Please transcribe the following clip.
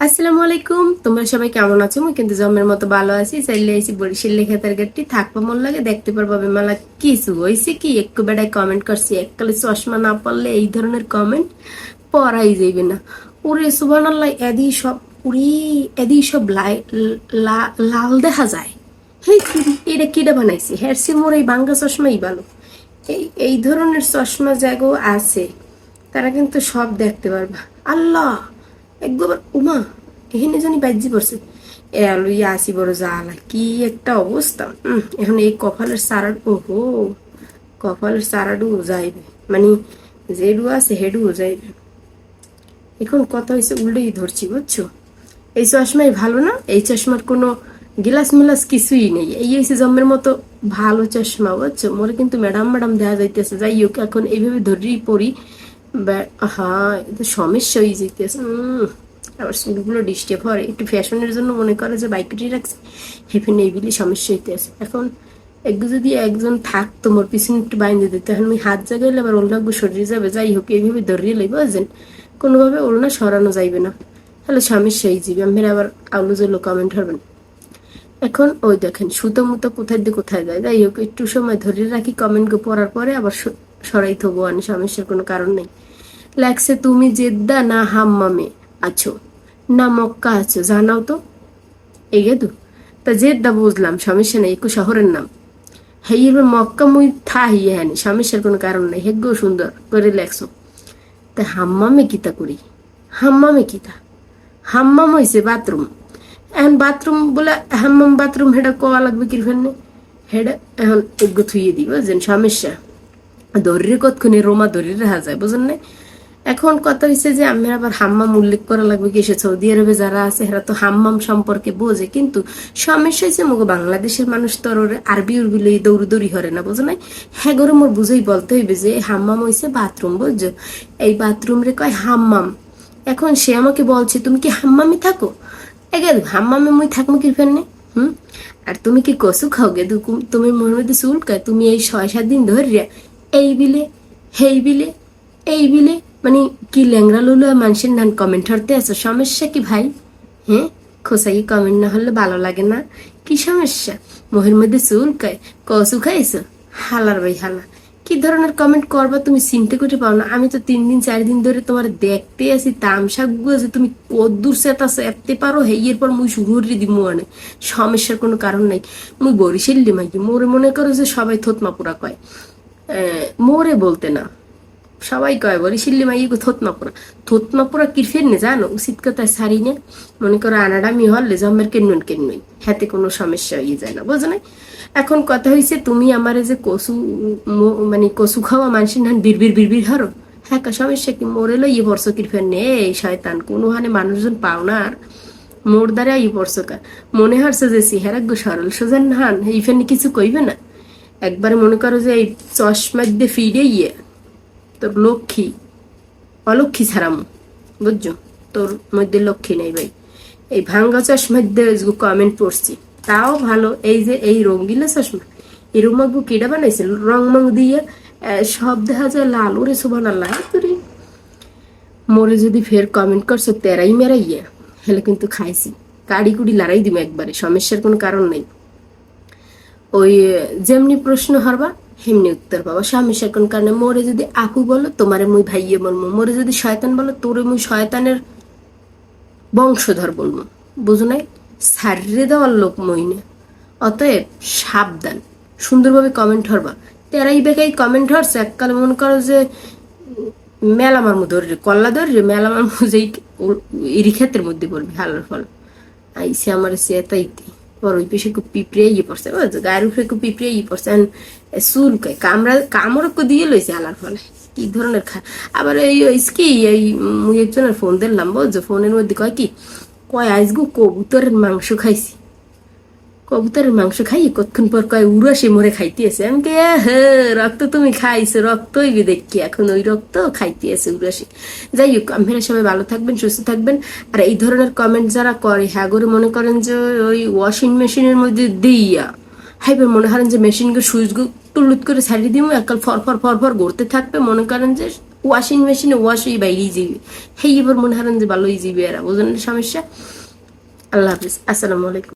আসসালামু আলাইকুম। তোমরা সবাই কেমন আছো? মুই কিন্তু জমের মতো ভালো আছি। চাইলে আইছি বরিশাল লেখাতার গাড়ি থাকব মন লাগে, দেখতে পারব মেলা কিছু। হয়েছে কি, একটু বেড়ায় কমেন্ট করছি। এককালে চশমা না পড়লে এই ধরনের কমেন্ট পড়াই যাইবে না। ওরে সুবান আল্লাহ এদি সব উড়ি এদি সব লাই লাল দেখা যায়। হেই, এটা কিটা বানাইছে? হেরসি মোর এই বাঙ্গা চশমাই ভালো। এই এই ধরনের চশমা জাগো আছে, তারা কিন্তু সব দেখতে পারবা। আল্লাহ! একবার উমা, এখানে জানি বাজ্যি পড়ছে। এলো আসি বড় জালা কি একটা অবস্থা। এখন এই কপালের সারা ওহো, কপালের সারাডু যাইবে। মানে যেডু আছে হেডু যাইবে। এখন কথা হয়েছে উল্টেই ধরছি, বুঝছ? এই চশমাই ভালো না? এই চশমার কোনো গিলাস মিলাস কিছুই নেই। এই হয়েছে জন্মের মতো ভালো চশমা, বুঝছ? মোরে কিন্তু ম্যাডাম ম্যাডাম দেখা যাইতেছে। যাই হোক, এখন এইভাবে ধরেই পড়ি। হ্যাঁ এটা সমস্যা হয়ে যেতেছে আবার ডিস্টার্ব হয়। একটু ফ্যাশনের জন্য মনে করে যে বাইকটি রাখছে বলে সমস্যা এখন যদি একজন থাকতো, মোর পিছনে একটু আমি হাত জাগাইলে আবার যাবে, যাই হোক, এইভাবে ধরিয়ে লইব, বুঝছেন? কোনোভাবে ওলনা সরানো যাইবে না। তাহলে সমস্যা হয়ে যাবে আমি আবার আউলো জলো কমেন্ট হবেন এখন ওই দেখেন, সুতো মুতো কোথায় দিয়ে কোথায় যায়? যাই হোক, একটু সময় ধরে রাখি কমেন্ট পড়ার পরে আবার সরাই থবো আনি সমস্যার কোনো কারণ নেই। লাগছে তুমি জেদ্দা না হাম্মামে আছো, না মক্কা আছো, জানাও তো। এই গেদু তা জেদ্দা বুঝলাম, সমস্যা নেই, একটু শহরের নাম। হ্যাঁ মক্কা মুই থা হিয়ে হ্যাঁ সমস্যার কোনো কারণ নেই হেগ্য সুন্দর করে লেখছো। তা হাম্মামে কিতা করি? হাম্মামে কিতা? হাম্মাম হইছে বাথরুম। এখন বাথরুম বলে হাম্মাম বাথরুম হেডা কোয়া লাগবে কি ফেলনে হেডা এখন এগ্গো থুইয়ে দিব, যেন সমস্যা। দরিরে কতক্ষণে রোমা দরিরে রাখা যায়, বুঝেন না এখন কথা হয়েছে যে আমি আবার হাম্মাম উল্লেখ করা লাগবে কি, সে সৌদি আরবে যারা আছে, এরা তো হাম্মাম সম্পর্কে বোঝে, কিন্তু সমস্যা হয়েছে মুগো, বাংলাদেশের মানুষ তো আর আরবি উরবি লই দৌড়ি দৌড়ি হরে না বুঝো নাই? হ্যাঁ গরম মোর বুঝেই বলতে হইবে যে হাম্মাম হয়েছে বাথরুম, বুঝছ? এই বাথরুম রে কয় হাম্মাম। এখন সে আমাকে বলছে, তুমি কি হাম্মামে থাকো? এগে হাম্মামে মুই থাকব কি ফেলনে হুম? আর তুমি কি কসু খাও গে তুমি মনের মধ্যে চুলকায় তুমি এই ছয় সাত দিন ধরিয়া এই বিলে হেই বিলে এই বিলে। মানে কি ল্যাংরা লুলু মানুষের নান কমেন্ট হরতে আছো? সমস্যা কি ভাই? হ্যাঁ খোসাই কমেন্ট না হলে ভালো লাগে না। কি সমস্যা? মোহের মধ্যে চুলকায় কসু খাইছো? হালার ভাই হালা। কি ধরনের কমেন্ট করবা তুমি চিনতে করতে পারো না। আমি তো তিন দিন চার দিন ধরে তোমার দেখতে আছি তামসা গুছে তুমি কদ্দূর সেত এতে পারো? হে এরপর মুই করে দিব মানে। সমস্যার কোনো কারণ নাই। মুই বরিশাল মাইকি মোরে মনে করো যে সবাই থতমাপুরা কয়। আহ, মোরে বলতে না। সবাই কয় বরিশাল মাই থতমাপুরা থতমাপুরা কি ফের নে, জানো? উচিত কথা সারি নে। মনে করো আনাডামি হলে জমের কেনন কেনই হাতে কোনো সমস্যা হয়ে যায় না, বোঝো না এখন কথা হয়েছে তুমি আমারে যে কসু, ম- মানে কসু খাওয়া মানুষের নান বিড়বির বিড়বির হারো? হ্যাঁ সমস্যা কি? মোরে লই বর্ষ কি ফের নে শয়তান। কোনো হানে মানুষজন পাও না আর। মোর দ্বারা এই বর্ষ কা। মনে হচ্ছে যে সিহারাগ্য সরল সোজান হান, এই ফেন কিছু কইবে না? একবারে মনে করো যে এই চশমার দিয়ে ফিরে ইয়ে তোর লক্ষ্মী, অলক্ষ্মী ছাড়াম, বুঝছ? তোর মধ্যে লক্ষ্মী নেই ভাই। এই ভাঙ্গা চশমার দিয়ে কমেন্ট পড়ছি, তাও ভালো। এই যে এই রঙ্গিলা চশমা, এই রুমাগু কিডা বানাইছে? রং মং দিয়ে সব দেখা যায় লাল। ওরে সোবান আল্লাহ মোরে যদি ফের কমেন্ট করছ, তেরাই মেরাইয়া, হেলে কিন্তু খাইছি। কাড়ি কুড়ি লড়াই দিব একবারে, সমস্যার কোনো কারণ নেই। ওই যেমনি প্রশ্ন হারবা, হেমনি উত্তর পাবা। স্বামী কোন কারণে মোরে যদি আপু বলো, তোমারে মুই ভাইয়ে বলব মোরে যদি শয়তান বলো, তোরে মুই শয়তানের বংশধর বলব বুঝো নাই? সারিয়ে দেওয়ার লোক মই না। অতএব সাবধান। সুন্দরভাবে কমেন্ট হরবা তেরাই বেকাই কমেন্ট হরছে এককালে মনে করো যে মেলামার মধ্যে ধরে কল্লা ধরে মেলামার মধ্যে ইরি ক্ষেতের মধ্যে পড়বি, হালার ফল। আইসে আমার সে তাইতে পর ওই খুব পিঁপড়ে ইয়ে পড়ছে বুঝছ গায়ের উপরে পিঁপড়ে ইয়ে পড়ছে কয় কামড়া, কামড় কো দিয়ে লইছে আলার ফলে। কি ধরনের খা, আবার এই কি এই মুই একজনের ফোন দিলাম বুঝছ ফোনের মধ্যে কয় কি, কয় আইসগু কবুতরের মাংস খাইছি। কবুতরের মাংস খাই কতক্ষণ পর কয় উড়াসে মরে খাইতে আছে আমি কে রক্ত তুমি খাইছো, রক্তই দেখি এখন ওই রক্ত খাইতে আছে উড়াসে যাই হোক, আপনারা সবাই ভালো থাকবেন, সুস্থ থাকবেন। আর এই ধরনের কমেন্ট যারা করে হ্যাঁ করে মনে করেন যে ওই ওয়াশিং মেশিনের মধ্যে দিয়া হাইবার মনে করেন যে মেশিনকে সুইচ টুলুত করে ছাড়িয়ে দিব একাল ফর ফর ফর ফর গড়তে থাকবে, মনে করেন যে ওয়াশিং মেশিনে ওয়াশ হয়ে বাইরেই যাবে হেই, এবার মনে হারেন যে ভালোই যাবে এরা, বুঝলেন সমস্যা? আল্লাহ হাফিজ, আসসালামু আলাইকুম।